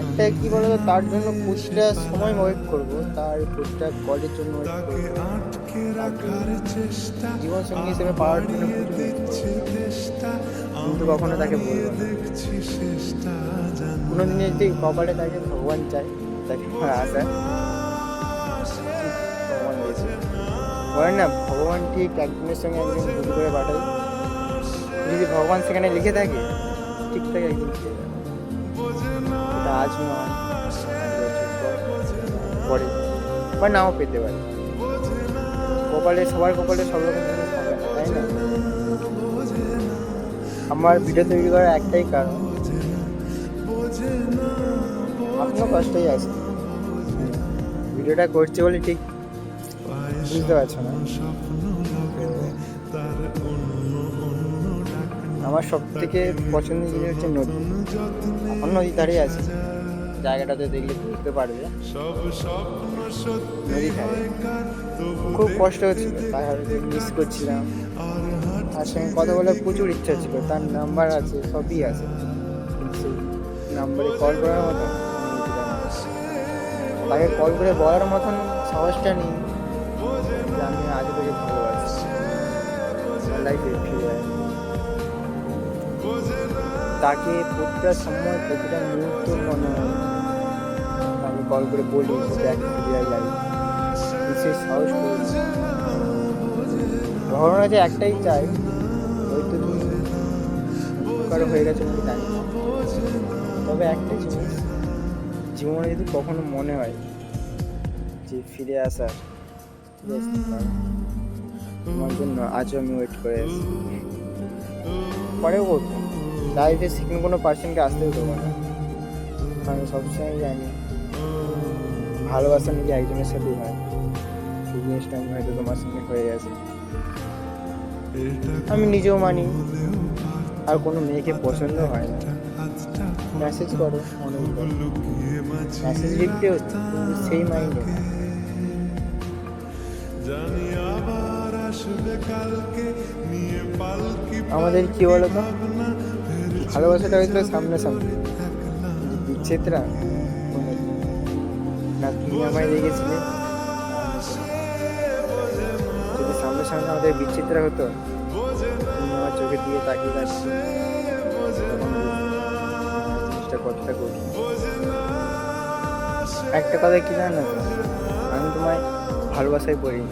একটা কি বলতো তার জন্য প্রতিটা সময় ওয়েট করব তার প্রতিটা কলের জন্য জীবন সঙ্গী হিসেবে পাওয়ার জন্য। কিন্তু কখনো তাকে বলব কোনো দিনে যদি কপালে তাকে ভগবান চায় তাকে আশা। ভগবান দিয়েছে। বলেন না ভগবান ঠিক একজনের সঙ্গে একজন ভুল করে পাঠায়। যদি ভগবান সেখানে লিখে থাকে ঠিক থাকে একদিন বছর পর, বা নাও পেতে পারে। কপালে সবার কপালে সব রকম তাই না? আমার ভিডিও তৈরি করার একটাই কারণ আপনার কষ্টই আছে। ভিডিওটা করছে বলে ঠিক বুঝতে পারছ না। আমার সব থেকে পছন্দের জিনিস হচ্ছে নদী। এখন নদী ধারে আছে। জায়গাটাতে দেখলে বুঝতে পারবে। নদী ধারে। খুব কষ্ট হচ্ছিল। তাই মিস করছিলাম। তার সঙ্গে কথা বলার প্রচুর ইচ্ছা ছিল। তার নাম্বার আছে, সবই আছে। নাম্বারে কল করার মতো তাকে কল করে বলার মতন সাহসটা নেই। আমি আজ থেকে ভালোবাসি। লাইফে ফিরে। তাকে প্রতিটা সময় প্রতিটা মুহূর্ত মনে হয়। আমি কল করে বলি যে এক ফিরে আয় লাইফ বিশেষ সাহস করেছি ঘটনা যে একটাই চাই, হয়তো তুমি কারও হয়ে গেছে আমি জানি তবে একটা জিনিস, জীবনে যদি কখনো মনে হয় যে ফিরে আসার তোমার জন্য আজও আমি ওয়েট করে আছি। পরেও করব। লাইফে সেকেন্ড কোনো পার্সনকে আসতেও দেবো না। আমি সবসময় জানি, ভালোবাসা নাকি একজনের সাথেই হয়। সেই জিনিসটা আমি হয়তো তোমার সঙ্গে হয়ে গেছে। আমি নিজেও মানি, আর কোনো মেয়েকে পছন্দ হয় না। মেসেজ করো, অনেক মেসেজ লিখতে সেই মাইন্ডে আমাদের কি বলো তো ভালোবাসাটা হয়েছিল সামনে সামনে বিচ্ছেদরা। না তুমি আমায় রেগেছিলে যদি সামনে সামনে আমাদের বিচ্ছেদরা হতো আমার চোখে দিয়ে তাকিয়ে রাখছি একটা কথা কি জানো? আমি তোমায় ভালোবাসায় পড়ি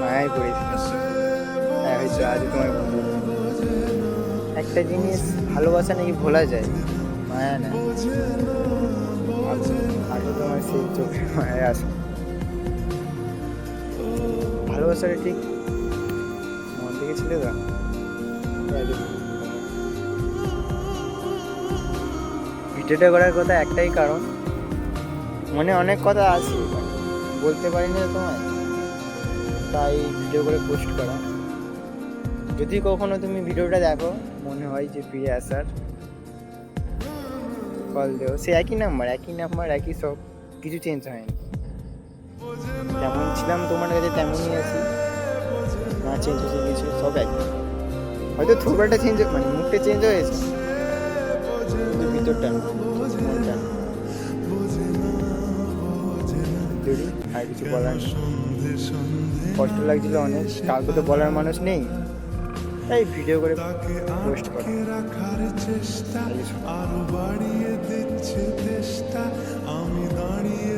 মায়ায় হ্যাঁ হয়তো আজ তোমায় বলব। একটা জিনিস ভালোবাসা নাকি ভোলা যায়? মায়া না আজও তোমার সেই চোখে মায়া আসে। ভালোবাসাটা ঠিক মন থেকে ছিল তো ভিডিওটা করার কথা একটাই কারণ, মনে অনেক কথা আছে বলতে পারিনি তোমায়। তাই ভিডিও করে পোস্ট করা। যদি কখনো তুমি ভিডিওটা দেখো, মনে হয় যে ফিরে আসার কল দেও সে একই নাম্বার একই নাম্বার একই সব, কিছু চেঞ্জ হয়নি। যেমন ছিলাম তোমার কাছে, তেমনই আছি। না চেঞ্জ হয়েছে কিছু, সব একই। হয়তো থোবড়াটা চেঞ্জ মানে মুখটা চেঞ্জ হয়েছে কিন্তু ভিতরটা আর কিছু বলার কষ্ট লাগছিল অনেক, কাউকে তো বলার মানুষ নেই। তাই ভিডিও করে পোস্ট করে। রাখার চেষ্টা আরও বাড়িয়ে দিচ্ছে চেষ্টা আমি দাঁড়িয়ে